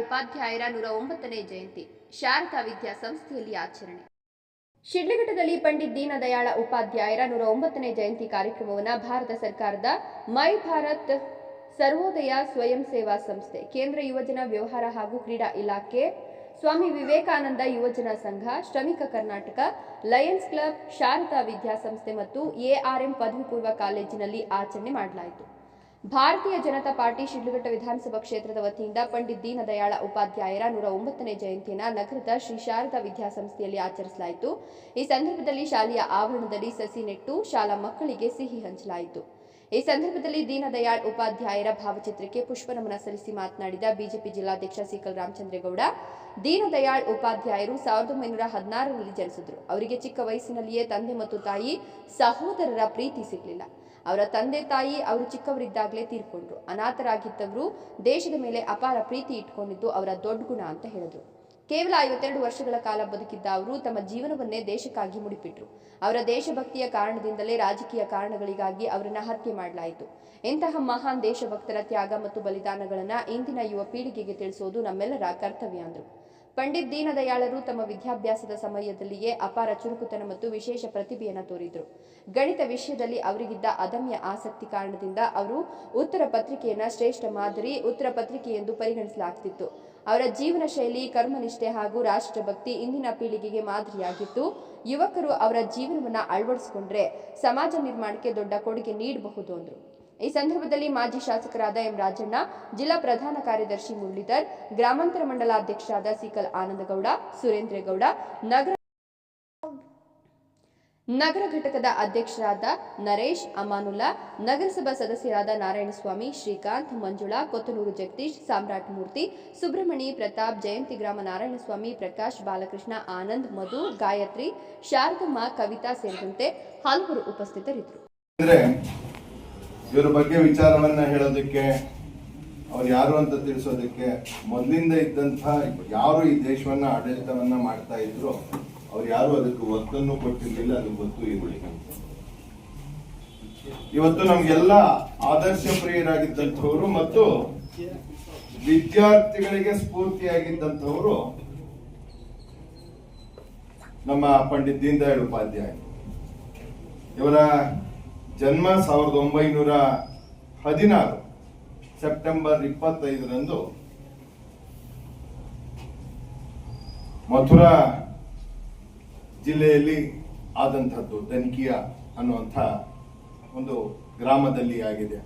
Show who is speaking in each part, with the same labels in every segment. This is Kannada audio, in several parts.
Speaker 1: ಉಪಾಧ್ಯಾಯರ ನೂರ ಒಂಬತ್ತನೇ ಜಯಂತಿ, ಶಾರದಾ ವಿದ್ಯಾಸಂಸ್ಥೆಯಲ್ಲಿ ಆಚರಣೆ. ಶಿಡ್ಲಘಟ್ಟದಲ್ಲಿ ಪಂಡಿತ್ ದೀನದಯಾಳ ಉಪಾಧ್ಯಾಯರ ನೂರ ಒಂಬತ್ತನೇ ಜಯಂತಿ ಕಾರ್ಯಕ್ರಮವನ್ನು ಭಾರತ ಸರ್ಕಾರದ ಮೈ ಭಾರತ್ ಸರ್ವೋದಯ ಸ್ವಯಂ ಸೇವಾ ಸಂಸ್ಥೆ, ಕೇಂದ್ರ ಯುವಜನ ವ್ಯವಹಾರ ಹಾಗೂ ಕ್ರೀಡಾ ಇಲಾಖೆ, ಸ್ವಾಮಿ ವಿವೇಕಾನಂದ ಯುವಜನ ಸಂಘ, ಶ್ರಮಿಕ ಕರ್ನಾಟಕ, ಲಯನ್ಸ್ ಕ್ಲಬ್, ಶಾರದಾ ವಿದ್ಯಾಸಂಸ್ಥೆ ಮತ್ತು ಎಆರ್ಎಂ ಪದವಿ ಪೂರ್ವ ಕಾಲೇಜಿನಲ್ಲಿ ಆಚರಣೆ ಮಾಡಲಾಯಿತು. ಭಾರತೀಯ ಜನತಾ ಪಾರ್ಟಿ ಶಿಡ್ಲಘಟ್ಟ ವಿಧಾನಸಭಾ ಕ್ಷೇತ್ರದ ವತಿಯಿಂದ ಪಂಡಿತ್ ದೀನದಯಾಳ ಉಪಾಧ್ಯಾಯರ ನೂರ ಒಂಬತ್ತನೇ ಜಯಂತಿಯನ್ನು ನಗರದ ಶ್ರೀ ಶಾರದಾ ವಿದ್ಯಾಸಂಸ್ಥೆಯಲ್ಲಿ ಆಚರಿಸಲಾಯಿತು. ಈ ಸಂದರ್ಭದಲ್ಲಿ ಶಾಲೆಯ ಆವರಣದಲ್ಲಿ ಸಸಿ ನೆಟ್ಟು ಶಾಲಾ ಮಕ್ಕಳಿಗೆ ಸಿಹಿ ಹಂಚಲಾಯಿತು. ಈ ಸಂದರ್ಭದಲ್ಲಿ ದೀನದಯಾಳ್ ಉಪಾಧ್ಯಾಯರ ಭಾವಚಿತ್ರಕ್ಕೆ ಪುಷ್ಪ ನಮನ ಸಲ್ಲಿಸಿ ಮಾತನಾಡಿದ ಬಿಜೆಪಿ ಜಿಲ್ಲಾಧ್ಯಕ್ಷ ಸಿಕಲ್ ರಾಮಚಂದ್ರೇಗೌಡ, ದೀನದಯಾಳ್ ಉಪಾಧ್ಯಾಯರು ಸಾವಿರದ ಒಂಬೈನೂರ ಹದಿನಾರರಲ್ಲಿ ಜನಿಸಿದ್ರು. ಅವರಿಗೆ ಚಿಕ್ಕ ವಯಸ್ಸಿನಲ್ಲಿಯೇ ತಂದೆ ಮತ್ತು ತಾಯಿ ಸಹೋದರರ ಪ್ರೀತಿ ಸಿಗಲಿಲ್ಲ. ಅವರ ತಂದೆ ತಾಯಿ ಅವರು ಚಿಕ್ಕವರಿದ್ದಾಗಲೇ ತೀರ್ಕೊಂಡ್ರು. ಅನಾಥರಾಗಿದ್ದವರು ದೇಶದ ಮೇಲೆ ಅಪಾರ ಪ್ರೀತಿ ಇಟ್ಕೊಂಡಿದ್ದು ಅವರ ದೊಡ್ಡ ಗುಣ ಅಂತ ಹೇಳಿದ್ರು. ಕೇವಲ ಐವತ್ತೆರಡು ವರ್ಷಗಳ ಕಾಲ ಬದುಕಿದ್ದ ಅವರು ತಮ್ಮ ಜೀವನವನ್ನೇ ದೇಶಕ್ಕಾಗಿ ಮುಡಿಪಿಟ್ರು. ಅವರ ದೇಶಭಕ್ತಿಯ ಕಾರಣದಿಂದಲೇ ರಾಜಕೀಯ ಕಾರಣಗಳಿಗಾಗಿ ಅವರನ್ನು ಹತ್ಯೆ ಮಾಡಲಾಯಿತು. ಇಂತಹ ಮಹಾನ್ ದೇಶಭಕ್ತರ ತ್ಯಾಗ ಮತ್ತು ಬಲಿದಾನಗಳನ್ನ ಇಂದಿನ ಯುವ ಪೀಳಿಗೆಗೆ ತಿಳಿಸೋದು ನಮ್ಮೆಲ್ಲರ ಕರ್ತವ್ಯ ಅಂದರು. ಪಂಡಿತ್ ದೀನದಯಾಳರು ತಮ್ಮ ವಿದ್ಯಾಭ್ಯಾಸದ ಸಮಯದಲ್ಲಿಯೇ ಅಪಾರ ಚುರುಕುತನ ಮತ್ತು ವಿಶೇಷ ಪ್ರತಿಭೆಯನ್ನು ತೋರಿದ್ರು. ಗಣಿತ ವಿಷಯದಲ್ಲಿ ಅವರಿಗಿದ್ದ ಅದಮ್ಯ ಆಸಕ್ತಿ ಕಾರಣದಿಂದ ಅವರು ಉತ್ತರ ಪತ್ರಿಕೆಯನ್ನ ಶ್ರೇಷ್ಠ ಮಾದರಿ ಉತ್ತರ ಪತ್ರಿಕೆ ಎಂದು ಪರಿಗಣಿಸಲಾಗ್ತಿತ್ತು. ಅವರ ಜೀವನ ಶೈಲಿ, ಕರ್ಮನಿಷ್ಠೆ ಹಾಗೂ ರಾಷ್ಟ್ರಭಕ್ತಿ ಇಂದಿನ ಪೀಳಿಗೆಗೆ ಮಾದರಿಯಾಗಿತ್ತು ಯುವಕರು ಅವರ ಜೀವನವನ್ನ ಅಳವಡಿಸಿಕೊಂಡ್ರೆ ಸಮಾಜ ನಿರ್ಮಾಣಕ್ಕೆ ದೊಡ್ಡ ಕೊಡುಗೆ ನೀಡಬಹುದು ಅಂದರು. ಈ ಸಂದರ್ಭದಲ್ಲಿ ಮಾಜಿ ಶಾಸಕರಾದ ಎಂ ರಾಜಣ್ಣ, ಜಿಲ್ಲಾ ಪ್ರಧಾನ ಕಾರ್ಯದರ್ಶಿ ಮುರಳೀಧರ್, ಗ್ರಾಮಾಂತರ ಮಂಡಲಾಧ್ಯಕ್ಷರಾದ ಸಿಕಲ್ ಆನಂದಗೌಡ ಸುರೇಂದ್ರೇಗೌಡ ನಗರ ನಗರ ಘಟಕದ ಅಧ್ಯಕ್ಷರಾದ ನರೇಶ್, ಅಮಾನುಲ್ಲಾ, ನಗರಸಭಾ ಸದಸ್ಯರಾದ ನಾರಾಯಣಸ್ವಾಮಿ, ಶ್ರೀಕಾಂತ್, ಮಂಜುಳಾ, ಕೊತ್ತನೂರು ಜಗದೀಶ್, ಸಾಮ್ರಾಟ್ ಮೂರ್ತಿ, ಸುಬ್ರಹ್ಮಣಿ ಪ್ರತಾಪ್, ಜಯಂತಿ ಗ್ರಾಮ ನಾರಾಯಣಸ್ವಾಮಿ, ಪ್ರಕಾಶ್, ಬಾಲಕೃಷ್ಣ, ಆನಂದ್, ಮಧು, ಗಾಯತ್ರಿ, ಶಾರದಮ್ಮ, ಕವಿತಾ ಸೇರಿದಂತೆ ಹಲವರು ಉಪಸ್ಥಿತರಿದ್ದರು.
Speaker 2: ಇವರ ಬಗ್ಗೆ ವಿಚಾರವನ್ನ ಹೇಳೋದಕ್ಕೆ, ಅವ್ರು ಯಾರು ಅಂತ ತಿಳಿಸೋದಕ್ಕೆ ಮೊದಲಿಂದ ಇದ್ದಂತಹ ಯಾರು ಈ ದೇಶವನ್ನ ಆಡಳಿತವನ್ನ ಮಾಡ್ತಾ ಇದ್ರು, ಅವ್ರು ಯಾರು ಅದಕ್ಕೆ ಒತ್ತನ್ನು ಕೊಟ್ಟಿರ್ಲಿಲ್ಲ ಅದು ಗೊತ್ತು ಇರಲಿಲ್ಲ ಇವತ್ತು ನಮ್ಗೆಲ್ಲ ಆದರ್ಶ ಪ್ರಿಯರಾಗಿದ್ದಂಥವ್ರು ಮತ್ತು ವಿದ್ಯಾರ್ಥಿಗಳಿಗೆ ಸ್ಫೂರ್ತಿಯಾಗಿದ್ದಂಥವ್ರು ನಮ್ಮ ಪಂಡಿತ್ ದೀನ್ ದಯಾಳ್ ಉಪಾಧ್ಯಾಯ. ಇವರ ಜನ್ಮ ಸಾವಿರದ ಒಂಬೈನೂರ ಹದಿನಾರು ಸೆಪ್ಟೆಂಬರ್ ಇಪ್ಪತ್ತೈದರಂದು ಮಥುರಾ ಜಿಲ್ಲೆಯಲ್ಲಿ ಆದಂಥದ್ದು ದನ್ಕಿಯ ಅನ್ನುವಂಥ ಒಂದು ಗ್ರಾಮದಲ್ಲಿ ಆಗಿದೆ.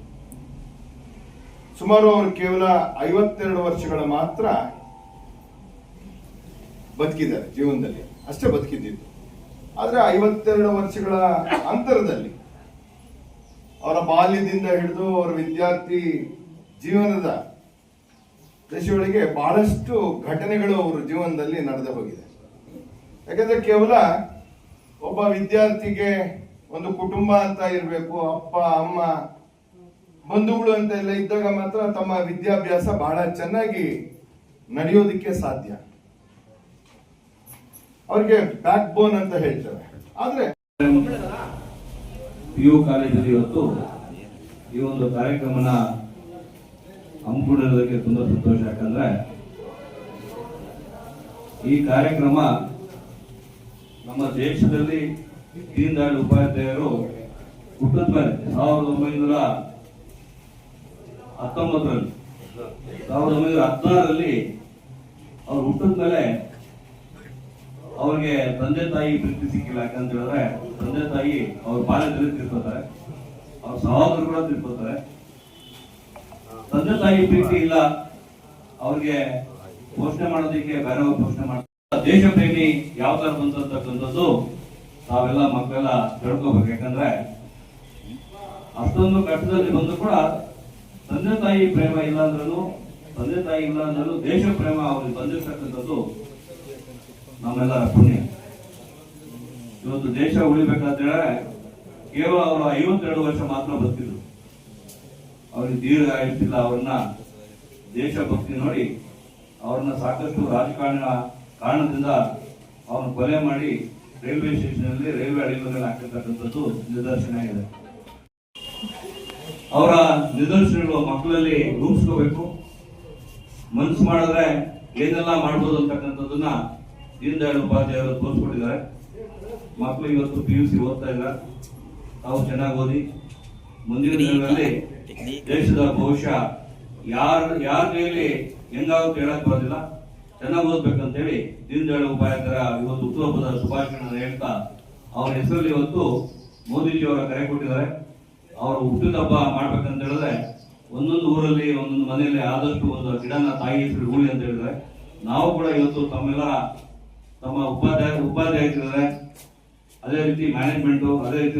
Speaker 2: ಸುಮಾರು ಅವರು ಕೇವಲ ಐವತ್ತೆರಡು ವರ್ಷಗಳ ಮಾತ್ರ ಬದುಕಿದ್ದಾರೆ, ಜೀವನದಲ್ಲಿ. ಅಷ್ಟೇ ಬದುಕಿದ್ದಿದ್ದು. ಆದರೆ ಐವತ್ತೆರಡು ವರ್ಷಗಳ ಅಂತರದಲ್ಲಿ ಅವರ ಬಾಲ್ಯದಿಂದ ಹಿಡಿದು ಅವರ ವಿದ್ಯಾರ್ಥಿ ಜೀವನದ ದಶೆಯೊಳಗೆ ಬಹಳಷ್ಟು ಘಟನೆಗಳು ಅವರ ಜೀವನದಲ್ಲಿ ನಡೆದು ಹೋಗಿದೆ. ಯಾಕಂದ್ರೆ ಕೇವಲ ಒಬ್ಬ ವಿದ್ಯಾರ್ಥಿಗೆ ಒಂದು ಕುಟುಂಬ ಅಂತ ಇರಬೇಕು, ಅಪ್ಪ, ಅಮ್ಮ, ಬಂಧುಗಳು ಅಂತ ಎಲ್ಲ ಇದ್ದಾಗ ಮಾತ್ರ ತಮ್ಮ ವಿದ್ಯಾಭ್ಯಾಸ ಬಹಳ ಚೆನ್ನಾಗಿ ನಡೆಯೋದಕ್ಕೆ ಸಾಧ್ಯ. ಅವ್ರಿಗೆ ಬ್ಯಾಕ್ ಬೋನ್ ಅಂತ ಹೇಳ್ತಾರೆ. ಆದ್ರೆ
Speaker 3: ಪಿ ಯು ಕಾಲೇಜಲ್ಲಿ ಇವತ್ತು ಈ ಒಂದು ಕಾರ್ಯಕ್ರಮನ ಹಮ್ಮಿಕೊಂಡಿರೋದಕ್ಕೆ ತುಂಬ ಸಂತೋಷ. ಯಾಕಂದ್ರೆ ಈ ಕಾರ್ಯಕ್ರಮ ನಮ್ಮ ದೇಶದಲ್ಲಿ ದೀನ್ ದಯಾಳ್ ಉಪಾಧ್ಯಾಯರು ಹುಟ್ಟಿದ ಮೇಲೆ ಸಾವಿರದ ಒಂಬೈನೂರ ಹತ್ತೊಂಬತ್ತರಲ್ಲಿ, ಸಾವಿರದ ಒಂಬೈನೂರ ಹದಿನಾರರಲ್ಲಿ ಅವ್ರು ಹುಟ್ಟಿದ ಮೇಲೆ ಅವ್ರಿಗೆ ತಂದೆ ತಾಯಿ ಪ್ರೀತಿ ಸಿಕ್ಕಿಲ್ಲ ಯಾಕಂತ ಹೇಳಿದ್ರೆ ತಂದೆ ತಾಯಿ ಅವ್ರ ಬಾಲ್ಯದಲ್ಲಿ ತಿಳ್ಕೊತಾರೆ ಅವ್ರ ಸಹೋದರರು ಕೂಡ ತಿಳ್ಕೊತಾರೆ ತಂದೆ ತಾಯಿ ಪ್ರೀತಿ ಇಲ್ಲ, ಅವ್ರಿಗೆ ಪೋಷಣೆ ಮಾಡೋದಕ್ಕೆ ಬೇರೆಯವ್ರು ಪೋಷಣೆ ಮಾಡ್ತಾರೆ ದೇಶ ಪ್ರೇಮಿ ಯಾವ ತರ ಬಂತಕ್ಕಂಥದ್ದು ತಾವೆಲ್ಲ ಮಕ್ಕಳೆಲ್ಲ ತಿಳ್ಕೊಬೇಕು. ಯಾಕಂದ್ರೆ ಅಷ್ಟೊಂದು ಕಷ್ಟದಲ್ಲಿ ಬಂದು ಕೂಡ ತಂದೆ ತಾಯಿ ಪ್ರೇಮ ಇಲ್ಲ ಅಂದ್ರೂ, ತಂದೆ ತಾಯಿ ಇಲ್ಲ ಅಂದ್ರೂ ದೇಶ ಪ್ರೇಮ ಅವ್ರಿಗೆ ಬಂದಿರ್ತಕ್ಕಂಥದ್ದು ನಮ್ಮೆಲ್ಲರ ಪುಣ್ಯ. ಇವತ್ತು ದೇಶ ಉಳಿಬೇಕಾದ್ರೆ ಕೇವಲ ಅವರು ಐವತ್ತೆರಡು ವರ್ಷ ಮಾತ್ರ ಬರ್ತಿದ್ರು ಅವ್ರಿಗೆ ದೀರ್ಘ ಆಯುಷ್ಟಿಲ್ಲ ಅವ್ರನ್ನ ದೇಶಭಕ್ತಿ ನೋಡಿ ಅವ್ರನ್ನ ಸಾಕಷ್ಟು ರಾಜಕಾರಣ ಕಾರಣದಿಂದ ಅವ್ರನ್ನ ಕೊಲೆ ಮಾಡಿ ರೈಲ್ವೆ ಸ್ಟೇಷನ್ ಅಲ್ಲಿ ರೈಲ್ವೆ ಅಡಿಯಲ್ಲಿ ಹಾಕಿರ್ತಕ್ಕಂಥದ್ದು ನಿದರ್ಶನ ಇದೆ ಅವರ ನಿದರ್ಶನಗಳು ಮಕ್ಕಳಲ್ಲಿ ರೂಪಿಸ್ಕೋಬೇಕು. ಮನ್ಸು ಮಾಡಿದ್ರೆ ಏನೆಲ್ಲ ಮಾಡ್ಬೋದು ಅಂತಕ್ಕಂಥದ್ದನ್ನ ದೀನ್ ದಯಾಳ್ ಉಪಾಧ್ಯಾಯರು ತೋರಿಸ್ಕೊಟ್ಟಿದ್ದಾರೆ. ಮಕ್ಕಳು ಇವತ್ತು ಪಿ ಯು ಸಿ ಓದ್ತಾ ಇಲ್ಲ. ತಾವು ಚೆನ್ನಾಗಿ ಓದಿ. ಮುಂದಿನ ದಿನಗಳಲ್ಲಿ ದೇಶದ ಭವಿಷ್ಯ ಯಾರ ಯಾರ ಕೈಯಲ್ಲಿ ಹೆಂಗಾಗುತ್ತೆ ಹೇಳಕ್ ಬರೋದಿಲ್ಲ. ಚೆನ್ನಾಗಿ ಓದ್ಬೇಕಂತೇಳಿ ದೀನ್ ದಯಾಳ್ ಉಪಾಧ್ಯಾಯರ ಇವತ್ತು ಹುಟ್ಟುಹಬ್ಬದ ಶುಭಾಶಯಗಳನ್ನು ಹೇಳ್ತಾ ಅವ್ರ ಹೆಸರಲ್ಲಿ ಇವತ್ತು ಮೋದಿಜಿ ಅವರ ಕರೆ ಕೊಟ್ಟಿದ್ದಾರೆ. ಅವರು ಹುಟ್ಟಿದ ಹಬ್ಬ ಮಾಡ್ಬೇಕಂತ ಹೇಳಿದ್ರೆ ಒಂದೊಂದು ಊರಲ್ಲಿ ಒಂದೊಂದು ಮನೆಯಲ್ಲಿ ಆದಷ್ಟು ಒಂದು ಗಿಡನ ತಾಯಿ ಹೆಸರು ಹೂಳಿ ಅಂತ ಹೇಳಿದ್ರೆ ನಾವು ಕೂಡ ಇವತ್ತು ತಮ್ಮೆಲ್ಲರ ತಮ್ಮ ಉಪಾಧ್ಯಾಯ ಉಪಾಧ್ಯಾಯ ಅದೇ ರೀತಿ ಮ್ಯಾನೇಜ್ಮೆಂಟು ಅದೇ ರೀತಿ